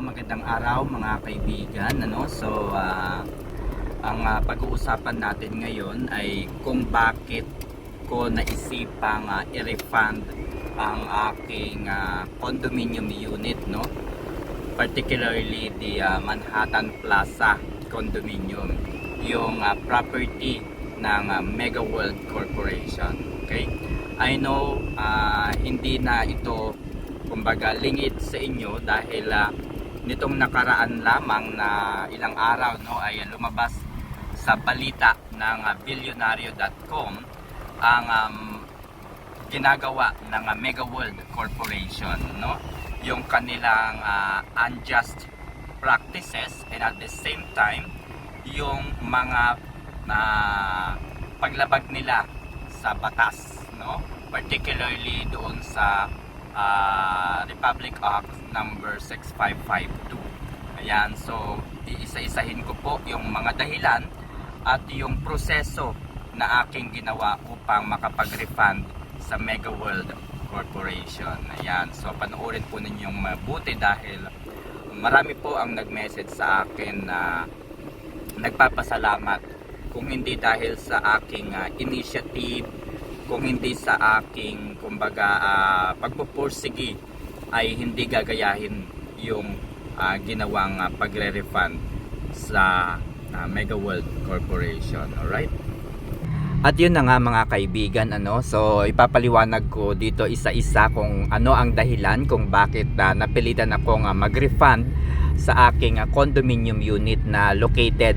magandang araw mga kaibigan. Ano? So, ah, ang ah, pag-uusapan natin ngayon ay kung bakit ko naisipang ah, i-refund ang aking ah, condominium unit, no? Particularly the ah, Manhattan Plaza condominium, yung ah, property ng ah, Mega World Corporation. Okay? I know ah, hindi na ito kumbaga lingid sa inyo dahil ah, nitong nakaraan lamang na ilang araw no ay lumabas sa balita ng ah, billionario.com ang um, ginagawa ng ah, Mega World Corporation no? Yung kanilang ah, unjust practices and at the same time yung mga ah, paglabag nila sa batas no? Particularly doon sa ah, Republic Act number 6552 ayan so iisa-isahin ko po yung mga dahilan at yung proseso na aking ginawa upang makapag-refund sa Mega World Corporation. Ayan so panoorin po ninyong mabuti dahil marami po ang nag-message sa akin na nagpapasalamat kung hindi dahil sa aking ah, initiative kung hindi sa aking kumbaga uh, pagpupursigi ay hindi gagayahin yung ah, ginawang ah, pagre-refund sa ah, Mega World Corporation alright? At yun na nga mga kaibigan ano? So ipapaliwanag ko dito isa-isa kung ano ang dahilan kung bakit ah, napilitan akong ah, mag-refund sa aking ah, condominium unit na located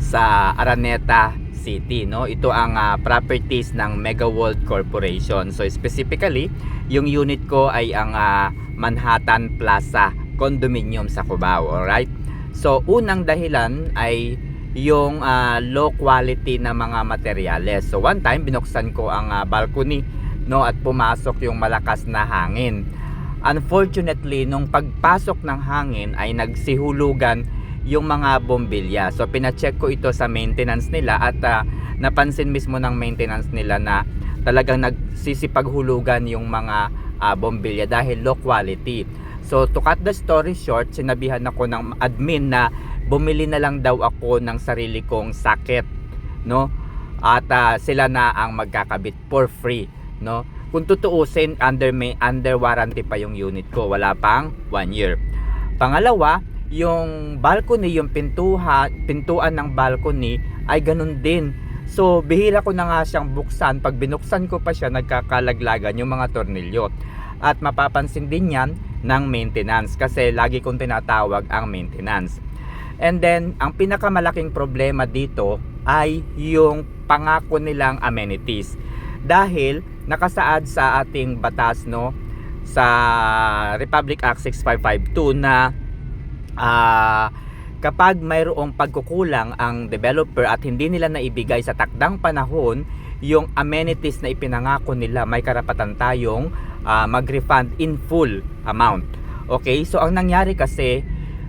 sa Araneta City no? Ito ang ah, properties ng Mega World Corporation. So specifically yung unit ko ay ang ah, Manhattan Plaza condominium sa Cubao alright? So unang dahilan ay yung ah, low quality na mga materyales. So one time binuksan ko ang ah, balcony no? At pumasok yung malakas na hangin. Unfortunately nung pagpasok ng hangin ay nagsihulugan yung mga bombilya. So pina-check ko ito sa maintenance nila at ah, napansin mismo ng maintenance nila na talagang nagsisipaghulugan yung mga ah, bombilya dahil low quality. So to cut the story short, sinabihan ako ng admin na bumili na lang daw ako ng sarili kong socket, no? At ah, sila na ang magkakabit for free, no? Kung tutuusin under may under warranty pa yung unit ko, wala pang 1 year. Pangalawa, yung balcony, yung pintuha, pintuan ng balcony ay ganun din. So, bihira ko na nga siyang buksan. Pag binuksan ko pa siya, nagkakalaglagan yung mga tornilyo. At mapapansin din yan ng maintenance kasi lagi kong tinatawag ang maintenance. And then, ang pinakamalaking problema dito ay yung pangako nilang amenities. Dahil nakasaad sa ating batas no sa Republic Act 6552 na ah kapag mayroong pagkukulang ang developer at hindi nila naibigay sa takdang panahon yung amenities na ipinangako nila, may karapatan tayong ah, mag-refund in full amount. Okay? So ang nangyari kasi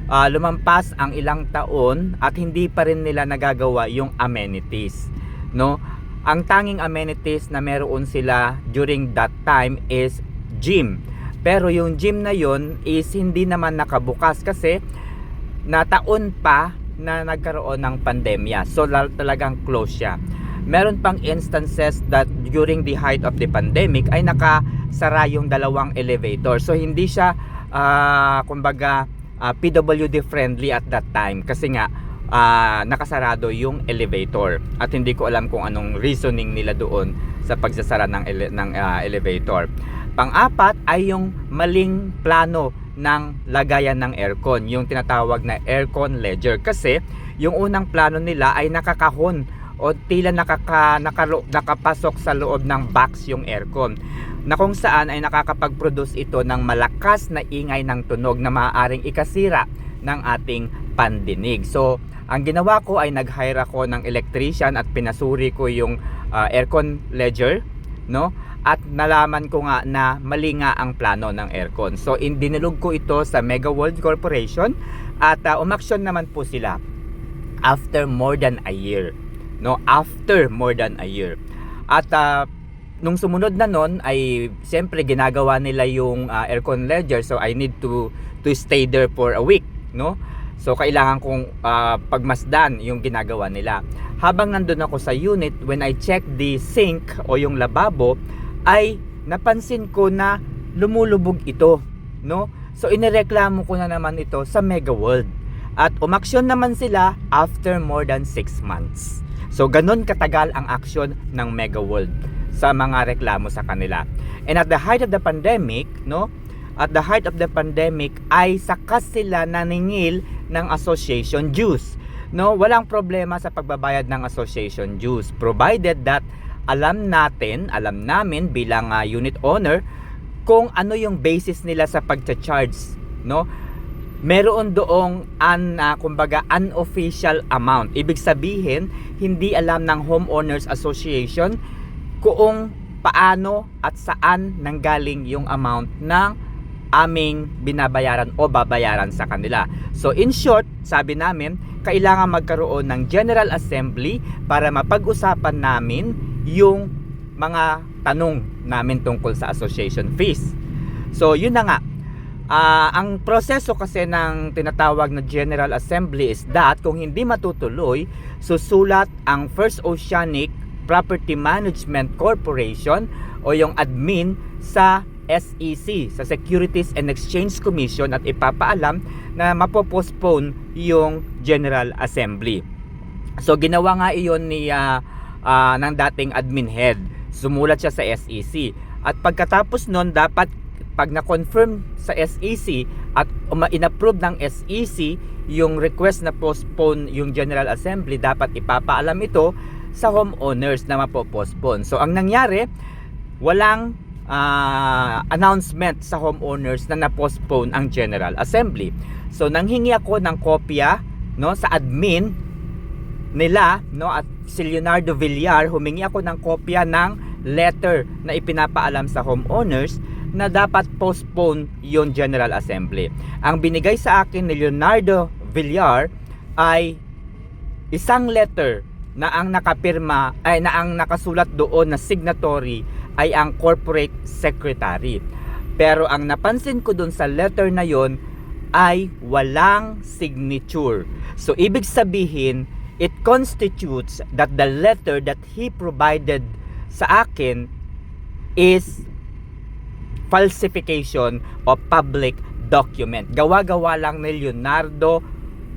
ah, lumampas ang ilang taon at hindi pa rin nila nagagawa yung amenities, no? Ang tanging amenities na meron sila during that time is gym. Pero yung gym na yon is hindi naman nakabukas kasi na taon pa na nagkaroon ng pandemya. So talagang close siya. Meron pang instances that during the height of the pandemic ay nakasara yung dalawang elevator. So hindi siya ah, kumbaga ah, PWD friendly at that time kasi nga ah, nakasarado yung elevator at hindi ko alam kung anong reasoning nila doon sa pagsasara ng ele- ng ah, elevator. Pang-apat ay yung maling plano ng lagayan ng aircon, yung tinatawag na aircon ledger kasi yung unang plano nila ay nakakahon o tila nakaka, nakalo, nakapasok sa loob ng box yung aircon na kung saan ay nakakapag-produce ito ng malakas na ingay ng tunog na maaaring ikasira ng ating pandinig. So, ang ginawa ko ay nag-hire ako ng electrician at pinasuri ko yung ah, aircon ledger, no? At nalaman ko nga na mali nga ang plano ng aircon. So, in, dinulog ko ito sa Mega World Corporation at ah, umaksyon naman po sila after more than a year. No, after more than a year. At ah, nung sumunod na nun ay siyempre ginagawa nila yung ah, aircon ledger so I need to to stay there for a week, no? So kailangan kong ah, pagmasdan yung ginagawa nila. Habang nandun ako sa unit, when I check the sink o yung lababo, ay napansin ko na lumulubog ito, no? So inireklamo ko na naman ito sa Mega World. At umaksyon naman sila after more than 6 months. So ganun katagal ang action ng Mega World sa mga reklamo sa kanila. And at the height of the pandemic, no? At the height of the pandemic ay sakas sila naningil ng association dues. No, walang problema sa pagbabayad ng association dues provided that alam natin, alam namin bilang ah, unit owner kung ano yung basis nila sa pagcha-charge, no? Meron doong an ah, kumbaga unofficial amount. Ibig sabihin, hindi alam ng homeowners association kung paano at saan nanggaling yung amount ng aming binabayaran o babayaran sa kanila. So in short, sabi namin, kailangan magkaroon ng General Assembly para mapag-usapan namin yung mga tanong namin tungkol sa association fees. So yun na nga, Ah, ang proseso kasi ng tinatawag na General Assembly is that kung hindi matutuloy, susulat ang First Oceanic Property Management Corporation o yung admin sa SEC, sa Securities and Exchange Commission at ipapaalam na mapopostpone yung General Assembly. So ginawa nga iyon ni ah, ah, ng dating admin head. Sumulat siya sa SEC. At pagkatapos nun, dapat pag na-confirm sa SEC at uma- in-approve ng SEC yung request na postpone yung General Assembly, dapat ipapaalam ito sa homeowners na mapopostpone. So ang nangyari, walang ah, announcement sa homeowners na na-postpone ang General Assembly. So nanghingi ako ng kopya no sa admin nila no at si Leonardo Villar humingi ako ng kopya ng letter na ipinapaalam sa homeowners na dapat postpone yung General Assembly. Ang binigay sa akin ni Leonardo Villar ay isang letter na ang nakapirma ay na ang nakasulat doon na signatory ay ang corporate secretary. Pero ang napansin ko doon sa letter na yon ay walang signature. So ibig sabihin, it constitutes that the letter that he provided sa akin is falsification of public document. Gawa-gawa lang ni Leonardo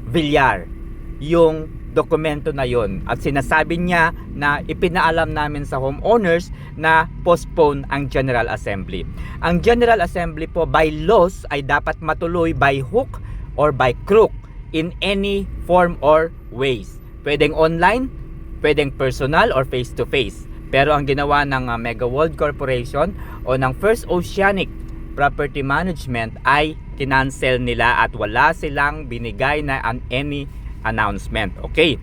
Villar yung dokumento na yon at sinasabi niya na ipinaalam namin sa homeowners na postpone ang General Assembly. Ang General Assembly po by laws ay dapat matuloy by hook or by crook in any form or ways. Pwedeng online, pwedeng personal or face to face. Pero ang ginawa ng uh, Mega World Corporation o ng First Oceanic Property Management ay kinancel nila at wala silang binigay na an any announcement. Okay.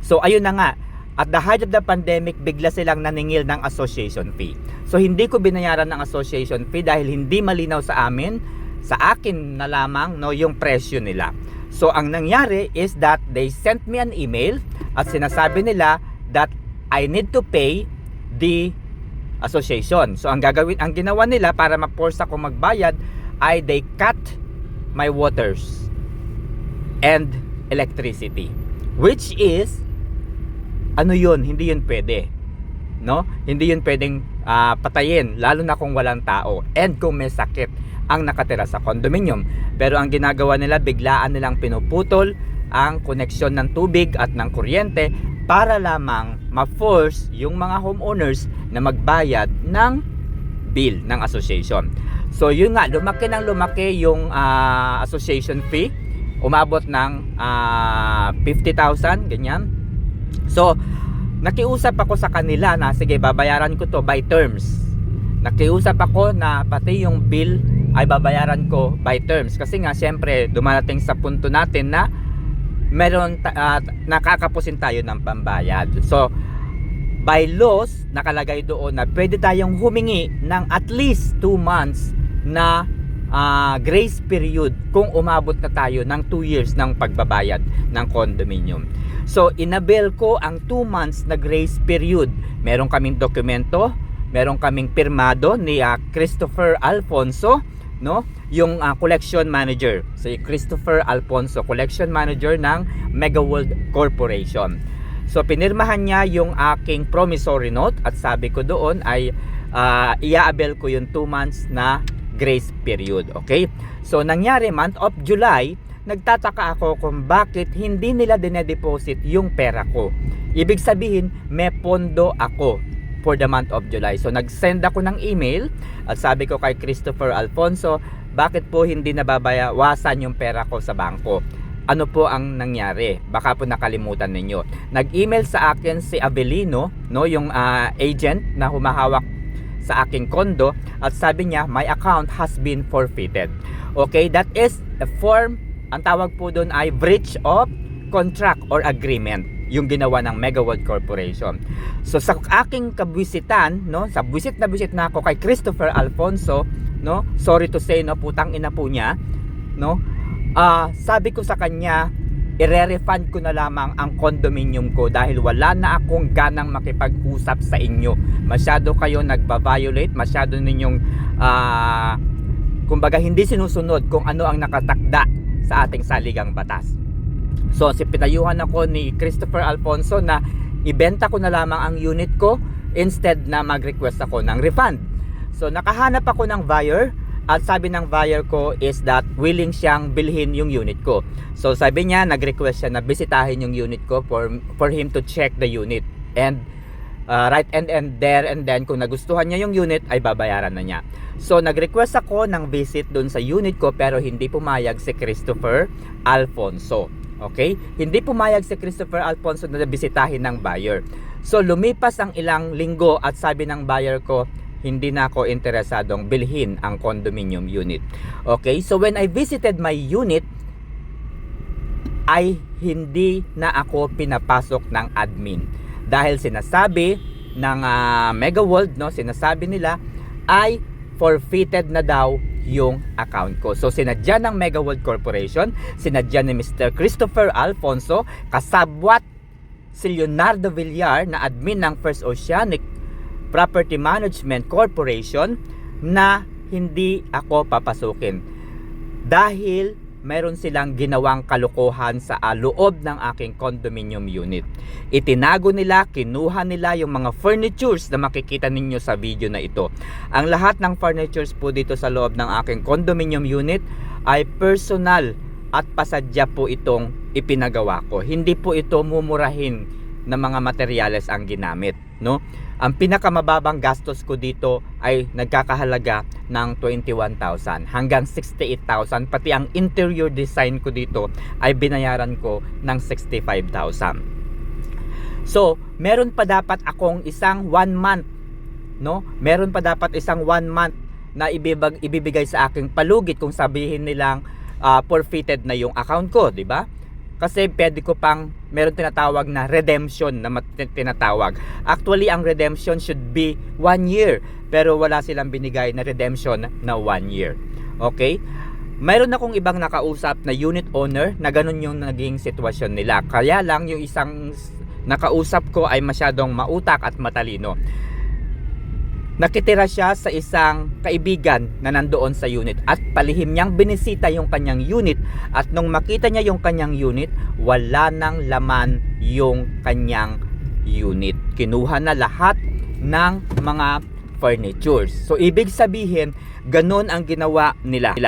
So ayun na nga, at the height of the pandemic, bigla silang naningil ng association fee. So hindi ko binayaran ng association fee dahil hindi malinaw sa amin, sa akin na lamang no yung presyo nila. So ang nangyari is that they sent me an email at sinasabi nila that I need to pay the association. So ang gagawin, ang ginawa nila para ma-force ako magbayad ay they cut my waters and electricity. Which is ano yun, hindi yun pwede. No? Hindi yun pwedeng ah, patayin, lalo na kung walang tao and kung may sakit ang nakatira sa condominium. Pero ang ginagawa nila, biglaan nilang pinuputol ang koneksyon ng tubig at ng kuryente para lamang ma-force yung mga homeowners na magbayad ng bill ng association. So yun nga, lumaki ng lumaki yung ah, association fee. Umabot ng ah, 50,000, ganyan. So, nakiusap ako sa kanila na sige, babayaran ko to by terms. Nakiusap ako na pati yung bill ay babayaran ko by terms. Kasi nga, syempre, dumarating sa punto natin na meron ah, nakakapusin tayo ng pambayad. So, by laws, nakalagay doon na pwede tayong humingi ng at least 2 months na ah, grace period kung umabot na tayo ng 2 years ng pagbabayad ng condominium. So, inabel ko ang 2 months na grace period. Meron kaming dokumento, meron kaming pirmado ni ah, Christopher Alfonso, no? Yung ah, collection manager, si Christopher Alfonso, collection manager ng Mega World Corporation. So, pinirmahan niya yung aking promissory note at sabi ko doon ay ah, iaabel ko yung 2 months na grace period. Okay? So, nangyari month of July, nagtataka ako kung bakit hindi nila dinedeposit yung pera ko. Ibig sabihin, may pondo ako for the month of July. So, nag-send ako ng email at sabi ko kay Christopher Alfonso, bakit po hindi nababayawasan yung pera ko sa bangko? Ano po ang nangyari? Baka po nakalimutan ninyo. Nag-email sa akin si Avelino, no, yung ah, agent na humahawak sa aking kondo at sabi niya my account has been forfeited. Okay, that is a form ang tawag po doon ay breach of contract or agreement yung ginawa ng Megawatt Corporation. So sa aking kabwisitan, no, sa buwisit na buwisit na ako kay Christopher Alfonso, no, sorry to say no, putang ina po niya, no. Ah, sabi ko sa kanya, ire-refund ko na lamang ang condominium ko dahil wala na akong ganang makipag-usap sa inyo. Masyado kayo nagba-violate, masyado ninyong ah kumbaga hindi sinusunod kung ano ang nakatakda sa ating saligang batas. So, si pinayuhan ako ni Christopher Alfonso na ibenta ko na lamang ang unit ko instead na mag-request ako ng refund. So, nakahanap ako ng buyer at sabi ng buyer ko is that willing siyang bilhin yung unit ko. So, sabi niya, nag-request siya na bisitahin yung unit ko for, for him to check the unit. And uh, right and and there and then kung nagustuhan niya yung unit ay babayaran na niya. So nag-request ako ng visit doon sa unit ko pero hindi pumayag si Christopher Alfonso. Okay? Hindi pumayag si Christopher Alfonso na bisitahin ng buyer. So lumipas ang ilang linggo at sabi ng buyer ko hindi na ako interesadong bilhin ang condominium unit. Okay? So when I visited my unit ay hindi na ako pinapasok ng admin dahil sinasabi ng uh, Mega World no sinasabi nila ay forfeited na daw yung account ko. So sinadya ng Mega World Corporation, sinadya ni Mr. Christopher Alfonso, kasabwat si Leonardo Villar na admin ng First Oceanic Property Management Corporation na hindi ako papasukin. Dahil meron silang ginawang kalokohan sa loob ng aking condominium unit. Itinago nila, kinuha nila yung mga furnitures na makikita ninyo sa video na ito. Ang lahat ng furnitures po dito sa loob ng aking condominium unit ay personal at pasadya po itong ipinagawa ko. Hindi po ito mumurahin na mga materyales ang ginamit, no? Ang pinakamababang gastos ko dito ay nagkakahalaga ng 21,000 hanggang 68,000 pati ang interior design ko dito ay binayaran ko ng 65,000. So, meron pa dapat akong isang one month, no? Meron pa dapat isang one month na ibibag, ibibigay sa aking palugit kung sabihin nilang ah, forfeited na yung account ko, di ba? Kasi pwede ko pang meron tinatawag na redemption na tinatawag. Actually, ang redemption should be one year. Pero wala silang binigay na redemption na one year. Okay? Mayroon akong ibang nakausap na unit owner na ganun yung naging sitwasyon nila. Kaya lang yung isang nakausap ko ay masyadong mautak at matalino. Nakitira siya sa isang kaibigan na nandoon sa unit at palihim niyang binisita yung kanyang unit at nung makita niya yung kanyang unit, wala nang laman yung kanyang unit. Kinuha na lahat ng mga furnitures. So ibig sabihin, ganun ang ginawa nila.